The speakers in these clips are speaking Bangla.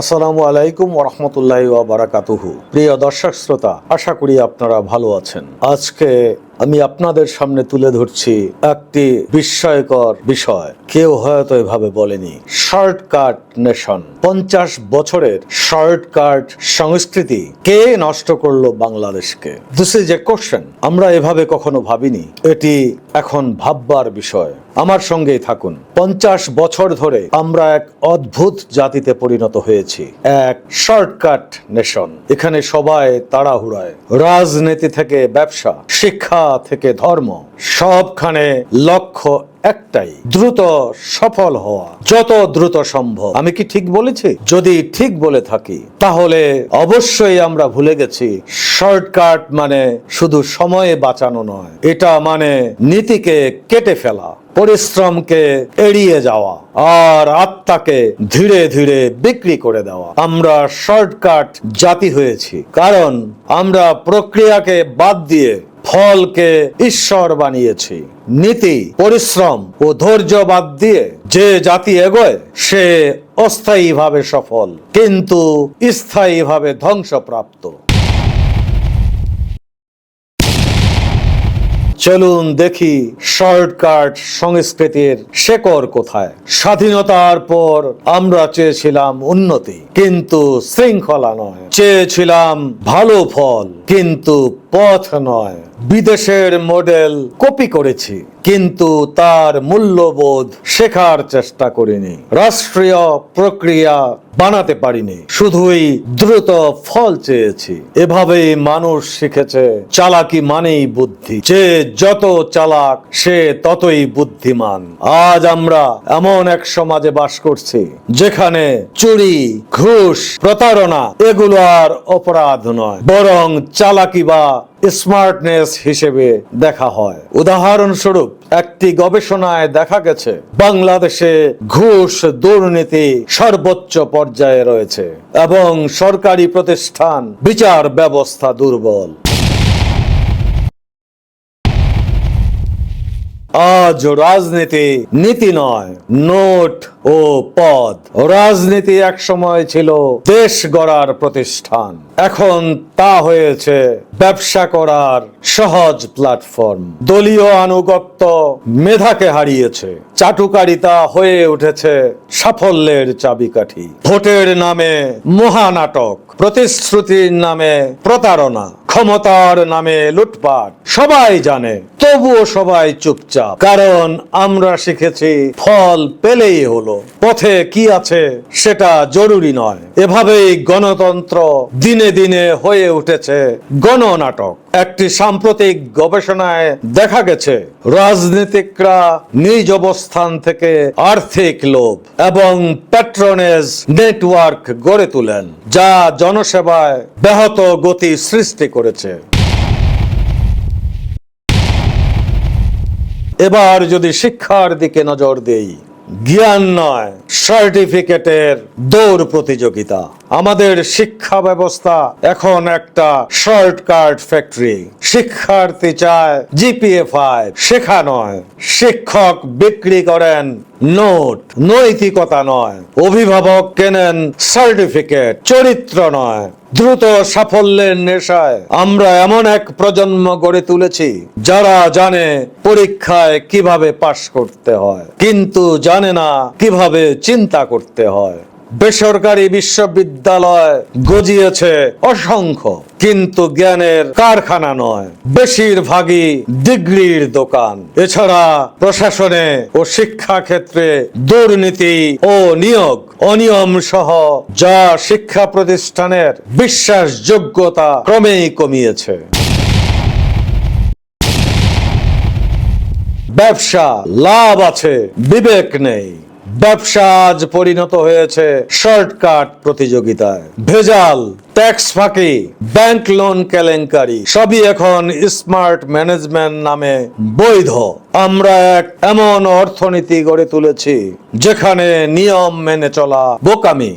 আসসালামু আলাইকুম ওরহমতুল্লাহ বারাকাতুহু। প্রিয় দর্শক শ্রোতা আশা করি আপনারা ভালো আছেন। আজকে আমি আপনাদের সামনে তুলে ধরছি একটি বিস্ময়কর বিষয়। কেউ হয়তো এভাবে বলেনি। শর্টকাট নেশন পঞ্চাশ বছরের শর্টকাট সংস্কৃতি কে নষ্ট করল বাংলাদেশকে? দিস ইজ এ কোশ্চেন আমরা এভাবে কখনো ভাবিনি। এটি এখন ভাববার বিষয়। আমার সঙ্গেই থাকুন। পঞ্চাশ বছর ধরে আমরা এক অদ্ভুত জাতিতে পরিণত হয়েছি। এক শর্টকাট নেশন এখানে সবাই তাড়াহুড়ায়। রাজনীতি থেকে ব্যবসা, শিক্ষা থেকে ধর্ম সবখানে লক্ষ্য একটাই, দ্রুত সফল হওয়া। যত দ্রুত সম্ভব। আমি কি ঠিক বলেছি? যদি ঠিক বলে থাকি, তাহলে অবশ্যই আমরা ভুলে গেছি শর্টকাট মানে শুধু সময়ে বাঁচানো নয়। এটা মানে নীতিকে কেটে ফেলা, পরিশ্রমকে এড়িয়ে যাওয়া, আর আত্মাকে ধীরে ধীরে বিক্রি করে দেওয়া। আমরা শর্টকাট জাতি হয়েছি, কারণ আমরা প্রক্রিয়াকে বাদ দিয়ে ফলকে ঈশ্বর বানিয়েছি। নীতি, পরিশ্রম ও ধৈর্য বাদ দিয়ে যে জাতি এগোয়, সে অস্থায়ীভাবে সফল, কিন্তু স্থায়ীভাবে ধ্বংসপ্রাপ্ত। চলুন দেখি শর্টকাট সংস্কৃতির শেকড় কোথায়। স্বাধীনতার পর আমরা চেয়েছিলাম উন্নতি, কিন্তু শৃঙ্খলা নয়। চেয়েছিলাম ভালো ফল, কিন্তু পথ নয়। বিদেশের মডেল কপি করেছি, কিন্তু তার মূল্যবোধ শেখার চেষ্টা করিনি। রাষ্ট্রীয় প্রক্রিয়া বানাতে পারিনি, শুধুই দ্রুত ফল চেয়েছি। এভাবেই মানুষ শিখেছে, চালাকি মানেই বুদ্ধি। যে যত চালাক, সে ততই বুদ্ধিমান। আজ আমরা এমন এক সমাজে বাস করছি, যেখানে চুরি, ঘুষ, প্রতারণা, এগুলো আর অপরাধ নয়, বরং চালাকি বা স্মার্টনেস হিসেবে দেখা হয়। উদাহরণস্বরূপ, একটি গবেষণায় দেখা গেছে, বাংলাদেশে ঘুষ দুর্নীতি সর্বোচ্চ পর্যায়ে রয়েছে এবং সরকারি প্রতিষ্ঠান বিচার ব্যবস্থা দুর্বল। আজ রাজনীতি নীতি নয়, নোট ও পদ। রাজনীতি এক সময় ছিল দেশ গড়ার প্রতিষ্ঠান। এখন তা হয়েছে ব্যবসা করার সহজ প্ল্যাটফর্ম। দলীয় আনুগত্য মেধাকে হারিয়েছে। চাটুকারিতা হয়ে উঠেছে সাফল্যের চাবিকাঠি। ভোটের নামে মহানাটক, প্রতিশ্রুতির নামে প্রতারণা। ক্ষমতার নামে লুটপাট। সবাই জানে, তবুও সবাই চুপচাপ। কারণ আমরা শিখেছি, ফল পেলেই হলো। পথে কি আছে সেটা জরুরি নয়। এভাবেই গণতন্ত্র দিনে দিনে হয়ে উঠেছে গণনাটক। একটি সাম্প্রতিক গবেষণায় দেখা গেছে, রাজনীতিকরা নিজ অবস্থান থেকে আর্থিক লোভ এবং প্যাট্রনেজ নেটওয়ার্ক গড়ে তোলেন, যা জনসেবায় ব্যাহত গতি সৃষ্টি করেছে। এবার যদি শিক্ষার দিকে নজর দেই জ্ঞান নয় সার্টিফিকেটের দৌড় প্রতিযোগিতা। আমাদের শিক্ষা ব্যবস্থা এখন একটা শর্টকাট ফ্যাক্টরি শিক্ষার্থী চায় জিপিএ ফাইভ শেখা নয়। শিক্ষক বিক্রি করেন নোট, নৈতিকতা নয়। অভিভাবক কেনেন সার্টিফিকেট চরিত্র নয়। দ্রুত সাফল্যের নেশায় আমরা এমন এক প্রজন্ম গড়ে তুলেছি, যারা জানে পরীক্ষায় কীভাবে পাশ করতে হয়, কিন্তু জানে না কীভাবে চিন্তা করতে হয়। বেসরকারি বিশ্ববিদ্যালয় গজিয়েছে অসংখ্য, কিন্তু জ্ঞানের কারখানা নয়। বেশিরভাগই ডিগ্রির দোকান। এছাড়া প্রশাসনে ও শিক্ষা ক্ষেত্রে দুর্নীতি ও নিয়োগ অনিয়ম সহ যা শিক্ষা প্রতিষ্ঠানের বিশ্বাসযোগ্যতা ক্রমেই কমিয়েছে। ব্যবসা, লাভ আছে, বিবেক নেই। ব্যবসা আজ পরিণত হয়েছে শর্টকাট প্রতিযোগিতায়। ভেজাল ট্যাক্স ফাঁকি, ব্যাংক লোন কেলেঙ্কারি, সবই এখন স্মার্ট ম্যানেজমেন্ট নামে বৈধ। আমরা এক এমন অর্থনীতি গড়ে তুলেছি, যেখানে নিয়ম মেনে চলা বোকামি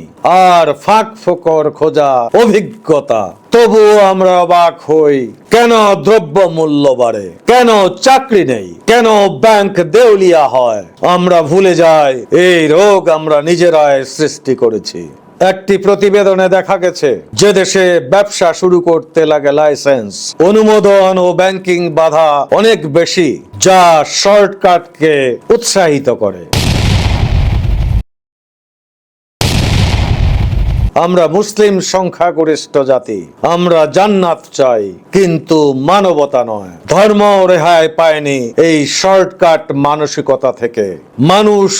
আর ফাঁক ফোকর খোঁজা অভিজ্ঞতা। তবুও আমরা অবাক হই, কেন দ্রব্য মূল্য বাড়ে? কেন চাকরি নেই? কেন ব্যাংক দেউলিয়া হয়? আমরা ভুলে যাই, এই রোগ আমরা নিজেরাই সৃষ্টি করেছি। একটি প্রতিবেদনে দেখা গেছে, যে দেশে ব্যবসা শুরু করতে লাগে লাইসেন্স, অনুমোদন ও ব্যাংকিং বাধা অনেক বেশি, যা শর্টকাটকে উৎসাহিত করে। আমরা মুসলিম সংখ্যাগরিষ্ঠ জাতি, আমরা জান্নাত চাই, কিন্তু মানবতা নয়। ধর্ম রেহাই পায়নি এই শর্টকাট মানসিকতা থেকে। মানুষ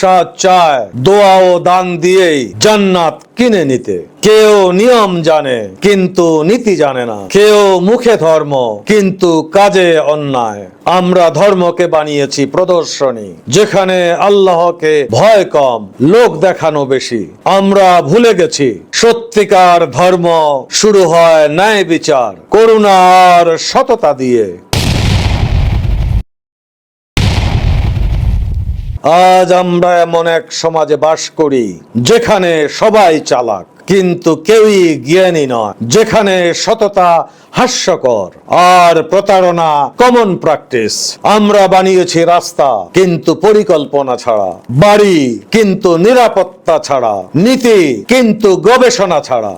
চায় দোয়া ও দান দিয়েই জান্নাত কিনে নিতে। কেউ নিয়ম জানে, কিন্তু নীতি জানে না। কেউ মুখে ধর্ম, কিন্তু কাজে অন্যায়। আমরা ধর্মকে বানিয়েছি প্রদর্শনী, যেখানে আল্লাহকে ভয় কম, লোক দেখানো বেশি। আমরা ভুলে গেছি, সত্যিকার ধর্ম শুরু হয় ন্যায় বিচার, করুণা আর সততা দিয়ে। আজ আমরা এমন এক সমাজে বাস করি, যেখানে সবাই চালাক, কিন্তু কেউই জ্ঞানী নয়। যেখানে সততা হাস্যকর আর প্রতারণা কমন প্র্যাকটিস আমরা বানিয়েছি রাস্তা, কিন্তু পরিকল্পনা ছাড়া। বাড়ি, কিন্তু নিরাপত্তা ছাড়া। নীতি, কিন্তু গবেষণা ছাড়া।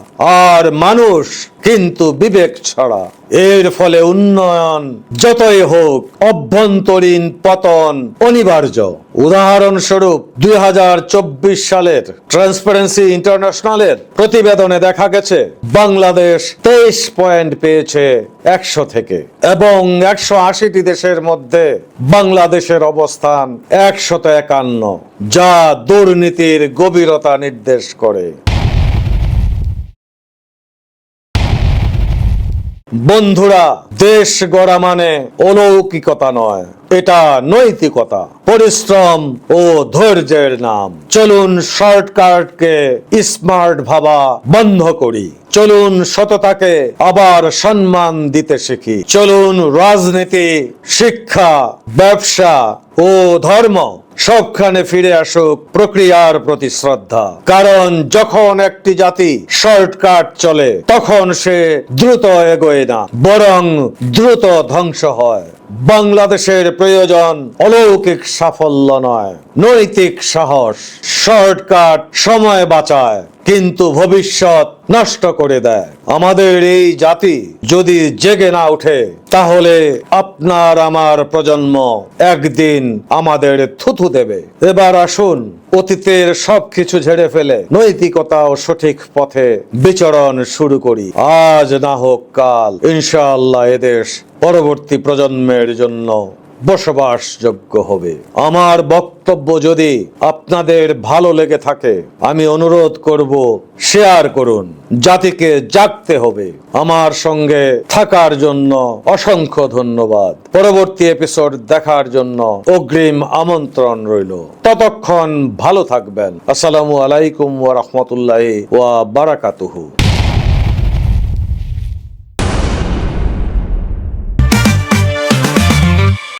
আর মানুষ, কিন্তু বিবেক ছাড়া। এর ফলে উন্নয়ন যতই হোক, অভ্যন্তরীণ পতন অনিবার্য। উদাহরণস্বরূপ, দুই হাজার চব্বিশ সালের ট্রান্সপারেন্সি ইন্টারন্যাশনালের প্রতিবেদনে দেখা গেছে বাংলাদেশ তেইশ পয়েন্ট পেয়েছে একশো থেকে এবং একশো আশিটি দেশের মধ্যে বাংলাদেশের অবস্থান একশত একান্ন, যা দুর্নীতির গভীরতা নির্দেশ করে। বন্ধুরা, দেশ গড়া মানে অলৌকিকতা নয়, এটা নৈতিকতা, পরিশ্রম ও ধৈর্যের নাম। চলুন শর্টকাটকে স্মার্ট ভাবা বন্ধ করি। চলুন সততাকে আবার সম্মান দিতে শিখি। চলুন রাজনীতি, শিক্ষা, ব্যবসা ও ধর্ম সবখানে ফিরে আসুক প্রক্রিয়ার প্রতি শ্রদ্ধা। কারণ যখন একটি জাতি শর্টকাট চলে, তখন সে দ্রুত এগোয় না, বরং দ্রুত ধ্বংস হয়। বাংলাদেশের প্রয়োজন অলৌকিক সাফল্য নয়, নৈতিক সাহস শর্টকাট সময় বাঁচায়, কিন্তু ভবিষ্যৎ নষ্ট করে দেয়। আমাদের এই জাতি যদি জেগে না ওঠে, তাহলে আপনার আমার প্রজন্ম একদিন আমাদের থুথু দেবে। এবার আসুন, অতীতের সবকিছু ঝেড়ে ফেলে, নৈতিকতা ও সঠিক পথে বিচরণ শুরু করি। আজ না হোক কাল, ইনশাআল্লাহ এদেশ পরবর্তী প্রজন্মের জন্য বসবাসযোগ্য হবে। আমার বক্তব্য যদি আপনাদের ভালো লেগে থাকে, আমি অনুরোধ করব শেয়ার করুন। জাতিকে জাগতে হবে। আমার সঙ্গে থাকার জন্য অসংখ্য ধন্যবাদ। পরবর্তী এপিসোড দেখার জন্য অগ্রিম আমন্ত্রণ রইল। ততক্ষণ ভালো থাকবেন। আসসালামু আলাইকুম ওয়া রাহমাতুল্লাহি ওয়া বারাকাতুহু।